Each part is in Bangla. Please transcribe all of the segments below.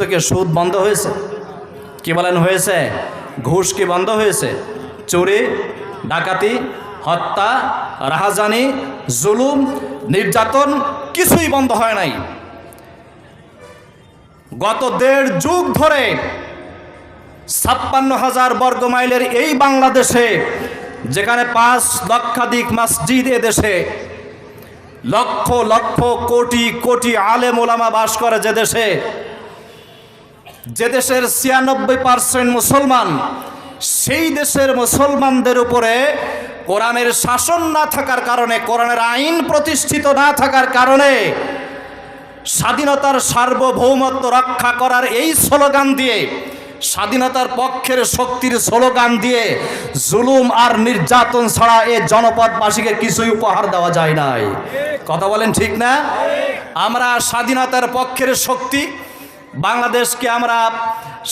থেকে সুদ বন্ধ হয়েছে? কি বলেন, হয়েছে? ঘুষ কি বন্ধ হয়েছে? চুরি, ডাকাতি, হত্যা, রাহাজানি, জুলুম, নির্যাতন কিছুই বন্ধ হয় নাই। গত দেড় যুগ ধরে ছাপ্পান্ন হাজার বর্গ মাইলের এই বাংলাদেশে, যেখানে পাঁচ লক্ষাধিক মসজিদ দেশে, লক্ষ লক্ষ কোটি কোটি আলেম ওলামা বাস করে যে দেশে যে দেশের ছিয়ানব্বই পার্সেন্ট মুসলমান, সেই দেশের মুসলমানদের উপরে কোরআনের শাসন না থাকার কারণে, কোরআনের আইন প্রতিষ্ঠিত না থাকার কারণে স্বাধীনতার সার্বভৌমত্ব রক্ষা করার এই স্লোগান দিয়ে, স্বাধীনতার পক্ষের শক্তির স্লোগান দিয়ে জুলুম আর নির্যাতন ছাড়া এ জনপদবাসীকে কিছুই উপহার দেওয়া যায় নাই। কথা বলেন ঠিক না? আমরা স্বাধীনতার পক্ষের শক্তি বাংলাদেশকে আমরা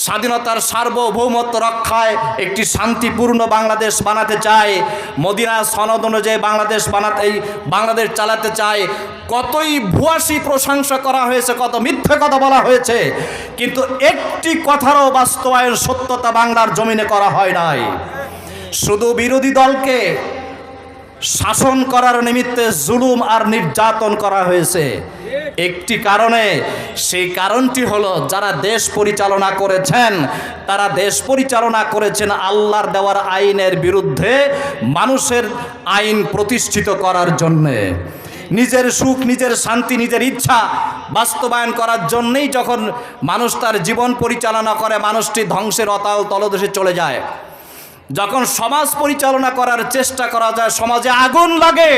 স্বাধীনতার সার্বভৌমত্ব রক্ষায় একটি শান্তিপূর্ণ বাংলাদেশ বানাতে চাই। মদিনা সনদ অনুযায়ী বাংলাদেশ বানাতে বাংলাদেশ চালাতে চাই। কতই ভুয়াশি প্রশংসা করা হয়েছে, কত মিথ্যে কথা বলা হয়েছে, কিন্তু একটি কথারও বাস্তবায়ন সত্যতা বাংলার জমিনে করা হয় নাই। শুধু বিরোধী দলকে শাসন করার নিমিত্তে জুলুম আর নির্যাতন করা হয়েছে। একটি কারণে, সেই কারণটি হলো যারা দেশ পরিচালনা করেছেন, তারা দেশ পরিচালনা করেছেন আল্লাহর দেওয়ার আইনের বিরুদ্ধে মানুষের আইন প্রতিষ্ঠিত করার জন্যে। নিজের সুখ, নিজের শান্তি, নিজের ইচ্ছা বাস্তবায়ন করার জন্যেই যখন মানুষ তার জীবন পরিচালনা করে, মানুষটি ধ্বংসের অতাল তলদেশে চলে যায়। যখন সমাজ পরিচালনা করার চেষ্টা করা যায়, সমাজে আগুন লাগে,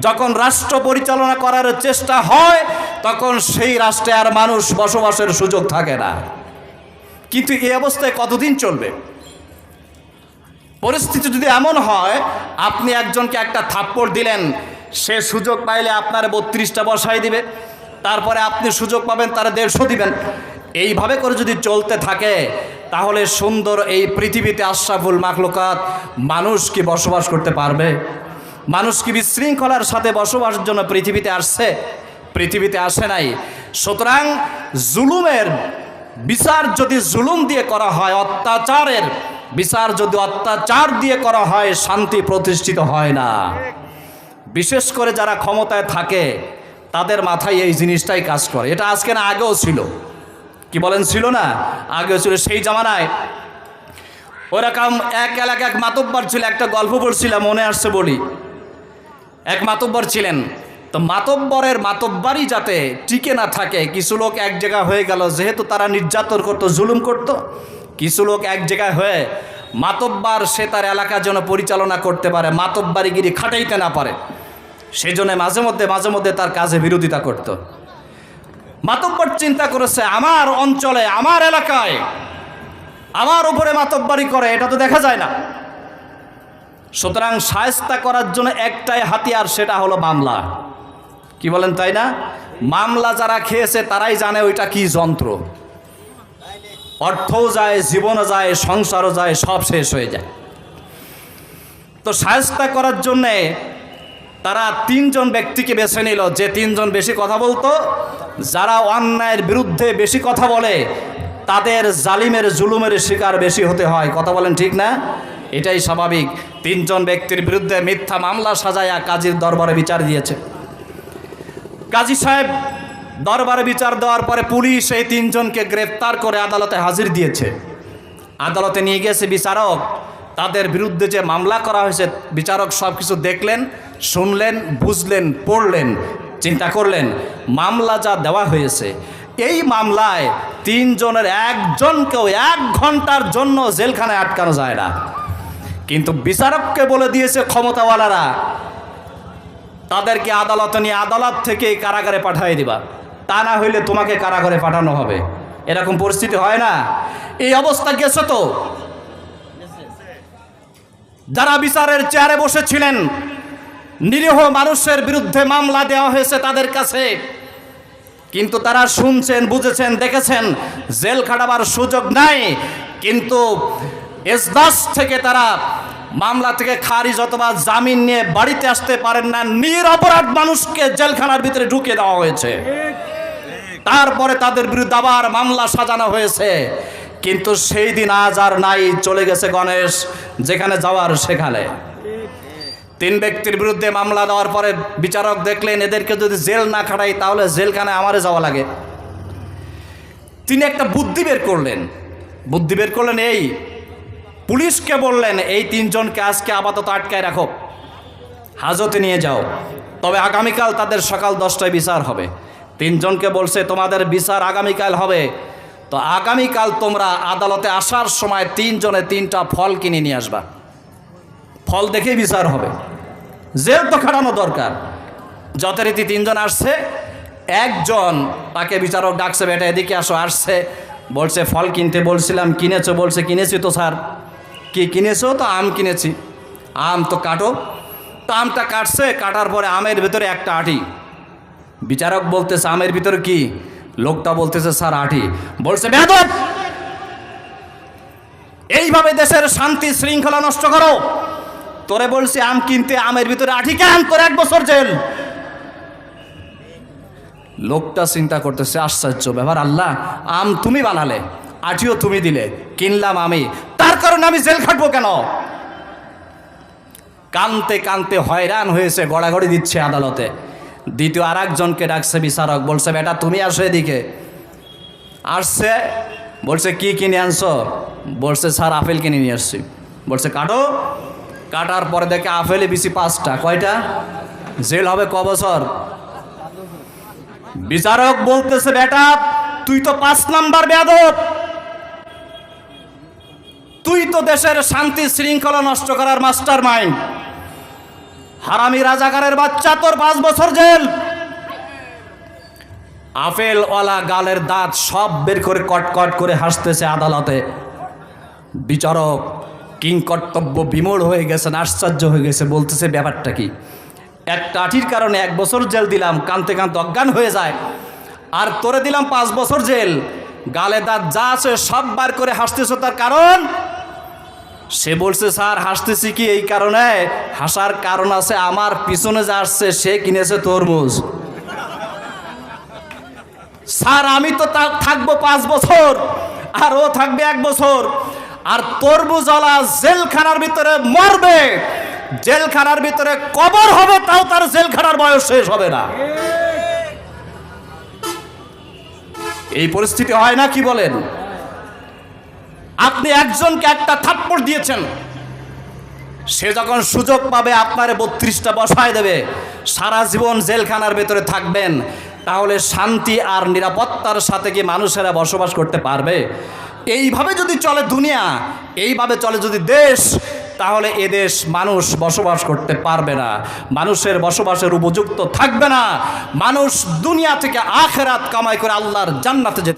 যখন রাষ্ট্র পরিচালনা করার চেষ্টা হয়, তখন সেই রাষ্ট্রে আর মানুষ বসবাসের সুযোগ থাকে না। কিন্তু এই অবস্থায় কতদিন চলবে? পরিস্থিতি যদি এমন হয়, আপনি একজনকে একটা থাপ্পড় দিলেন, সে সুযোগ পাইলে আপনার বত্রিশটা বসাই দিবে, তারপরে আপনি সুযোগ পাবেন, তারা দেড়শো দিবেন। এইভাবে করে যদি চলতে থাকে তাহলে সুন্দর এই পৃথিবীতে আশরাফুল মাখলুকাত মানুষ কি বসবাস করতে পারবে? মানুষ কি বিশৃঙ্খলার সাথে বসবাসের জন্য পৃথিবীতে আসছে? পৃথিবীতে আসে নাই। সুতরাং জুলুমের বিচার যদি জুলুম দিয়ে করা হয়, অত্যাচারের বিচার যদি অত্যাচার দিয়ে করা হয়, শান্তি প্রতিষ্ঠিত হয় না। বিশেষ করে যারা ক্ষমতায় থাকে, তাদের মাথায় এই জিনিসটাই কাজ করে। এটা আজকে না আগেও ছিল। কি বলেন, ছিল না? আগেও ছিল সেই জামানায়। ওরকম এক এলাকা এক মাতব্বর ছিল, একটা গল্প পড়ছিলাম মনে আসছে বলি। এক মাতব্বর ছিলেন। তো মাতব্বরের মাতব্বারই যাতে টিকে না থাকে, কিছু লোক এক জায়গা হয়ে গেল, যেহেতু তারা নির্যাতন করতো, জুলুম করত, কিছু লোক এক জায়গায় হয়ে মাতব্বার সে তার এলাকা যেন পরিচালনা করতে পারে মাতব্বারিগিরি খাটাইতে না পারে। সেজন্য মাঝে মধ্যে মাঝে মধ্যে তার কাজে বিরোধিতা করত। মাতব্বর চিন্তা করেছে, আমার অঞ্চলে, আমার এলাকায় আমার উপরে মাতব্বারি করে, এটা তো দেখা যায় না। সুতরাং সায়স্তা করার জন্য একটাই হাতিয়ার, সেটা হলো মামলা। কি বলেন, তাই না? মামলা যারা খেয়েছে, তারাই জানে ওইটা কি যন্ত্র। অর্থও যায়, জীবনও যায়, সংসারও যায়, সব শেষ হয়ে যায়। তো সায়স্তা করার জন্যে তারা তিনজন ব্যক্তিকে বেছে নিল। যে তিনজন বেশি কথা বলতো, যারা অন্যায়ের বিরুদ্ধে বেশি কথা বলে, তাদের জালিমের, জুলুমের শিকার বেশি হতে হয়। কথা বলেন ঠিক না? এটাই স্বাভাবিক। তিনজন ব্যক্তির বিরুদ্ধে মিথ্যা মামলা সাজায়া কাজীর দরবারে বিচার দিয়েছে। কাজী সাহেব দরবারে বিচার দেওয়ার পরে পুলিশ এই তিনজনকে গ্রেফতার করে আদালতে হাজির দিয়েছে। আদালতে নিয়ে গিয়েছে বিচারক। তাদের বিরুদ্ধে যে মামলা করা হয়েছে, বিচারক সব কিছু দেখলেন, শুনলেন, বুঝলেন, পড়লেন, চিন্তা করলেন, মামলা যা দেওয়া হয়েছে, এই মামলায় তিনজনের একজনকেও এক ঘণ্টার জন্য জেলখানায় আটকানো যায় না। কিন্তু বিচারককে বলে দিয়েছে ক্ষমতাওয়ালারা, তাদেরকে আদালত নিয়ে আদালত থেকে কারাগারে পাঠিয়ে দিবা। তা না হইলে তোমাকে কারাগারে পাঠানো হবে। এরকম পরিস্থিতি হয় না। এই অবস্থা গেছে তো। যারা বিচারের চেয়ারে বসেছিলেন নিরীহ মানুষের বিরুদ্ধে মামলা দেওয়া হয়েছে তাদের কাছে। কিন্তু তারা শুনছেন বুঝেছেন দেখেছেন জেল খাটাবার সুযোগ নাই। কিন্তু এসদাস থেকে তারা মামলা থেকে খারিজ অথবা জামিন নিয়ে বাড়িতে আসতে পারেন না। নিরপরাধ মানুষকে জেলখানার ভিতরে ঢুকে দেওয়া হয়েছে। তারপরে তাদের বিরুদ্ধে আবার মামলা সাজানো হয়েছে। কিন্তু সেই দিন আজ আর নাই, চলে গেছে গণেশ, যেখানে যাওয়ার সেখানে। তিন ব্যক্তির বিরুদ্ধে মামলা দেওয়ার পরে বিচারক দেখলেন এদেরকে যদি জেল না খাটাই, তাহলে জেলখানে আমারে যাওয়া লাগে। তিনি একটা বুদ্ধি বের করলেন। বুদ্ধি বের করলেন, এই, পুলিশকে বললেন, এই তিনজনকে আজকে আপাতত আটকায় রাখো। হাজতে নিয়ে যাও। তবে আগামীকাল তাদের সকাল দশটায় বিচার হবে। তিনজনকে বলছে, তোমাদের বিচার আগামীকাল হবে। তো আগামীকাল তোমরা আদালতে আসার সময় তিনজনে তিনটা ফল কিনে নিয়ে আসবা। ফল দেখেই বিচার হবে। জেল তো খাটানো দরকার। যথারীতি তিনজন আসছে, একজন তাকে বিচারক ডাকছে, বেটা, এদিকে আসো, আসছে। বলছে, ফল কিনতে বলছিলাম, কিনেছো? বলছে, কিনেছি তো, স্যার। কি কিনেছো? তো আম কিনেছি। আম তো কাটো। তো আমটা কাটছে। কাটার পরে আমের ভিতরে একটা আটি। বিচারক বলতেছে, আমের ভিতরে কি? লোকটা বলতেছে স্যার আটি। বলছে বেদব এইভাবে দেশের শান্তি শৃঙ্খলা নষ্ট করো। তোরে বলছি আম কিনতে আমের ভিতরে আঠি কেন? তোর এক বছর জেল। লোকটা চিন্তা করতেছে আশ্চর্য ব্যাপার আল্লাহ আম তুমি বানালে আঠিও তুমি দিলে কিনলাম আমি। তার কারণে আমি জেল খাটবো কেন? কানতে কানতে হয়রান হয়েছে গড়াগড়ি দিচ্ছে আদালতে। দ্বিতীয় আর একজনকে ডাকছে বিচারক, বলছে, বেটা, তুমি আসো এদিকে। আসছে, বলছে, কি কিনে আনছো? বলছে, স্যার, আপেল কিনে নিয়ে আসছি। বলছে, কাটো। কাটার পরে দেখে আপেলে বেশি পাঁচটা। কয়টা? জেল হবে ক বছর? বিচারক বলতেছে, বেটা, তুই তো পাঁচ নাম্বার বেয়াদব। তুই তো দেশের শান্তি, শৃঙ্খলা নষ্ট করার মাস্টার মাইন্ড হারামি রাজাকারের বাচ্চা, তোর পাঁচ বছর জেল। আপেলওয়ালা গালের দাঁত সব বের করে কটকট করে হাসতেছে আদালতে। বিচারক কিং কর্তব্য বিমূঢ় হয়ে গেছেন আশ্চর্য হয়ে গেছে, বলতেছে ব্যাপারটা কি? এক আঠির কারণে এক বছর জেল দিলাম, কানতে কানতে অজ্ঞান হয়ে যায়। আর তোরে দিলাম পাঁচ বছর জেল। গালে দাঁত যা আছে সব বার করে হাসতেছ, তার কারণ? সে বলছে, স্যার, হাসতেছি কি এই কারণে? হাসার কারণ আছে, আমার পিছনে যা আসছে, সে কিনেছে তরমুজ। স্যার, আমি তো থাকব পাঁচ বছর, আর ও থাকবে এক বছর, আর তরমুজওয়ালা জেলখানার ভিতরে মরবে। জেলখানার ভিতরে কবর হবে, তাও তার জেলখানার বয়স শেষ হবে না। এই পরিস্থিতি হয় না, কি বলেন? আপনি একজনকে একটা থাপ্পড় দিয়েছেন। সে যখন সুযোগ পাবে, আপনারে বত্রিশটা বসায় দেবে। সারা জীবন জেলখানার ভেতরে থাকবেন। তাহলে শান্তি আর নিরাপত্তার সাথে কি মানুষেরা বসবাস করতে পারবে? এইভাবে যদি চলে দুনিয়া, এইভাবে চলে যদি দেশ, তাহলে এদেশ মানুষ বসবাস করতে পারবে না। মানুষের বসবাসের উপযুক্ত থাকবে না। মানুষ দুনিয়া থেকে আখেরাত কামাই করে আল্লাহর জান্নাতে যেতে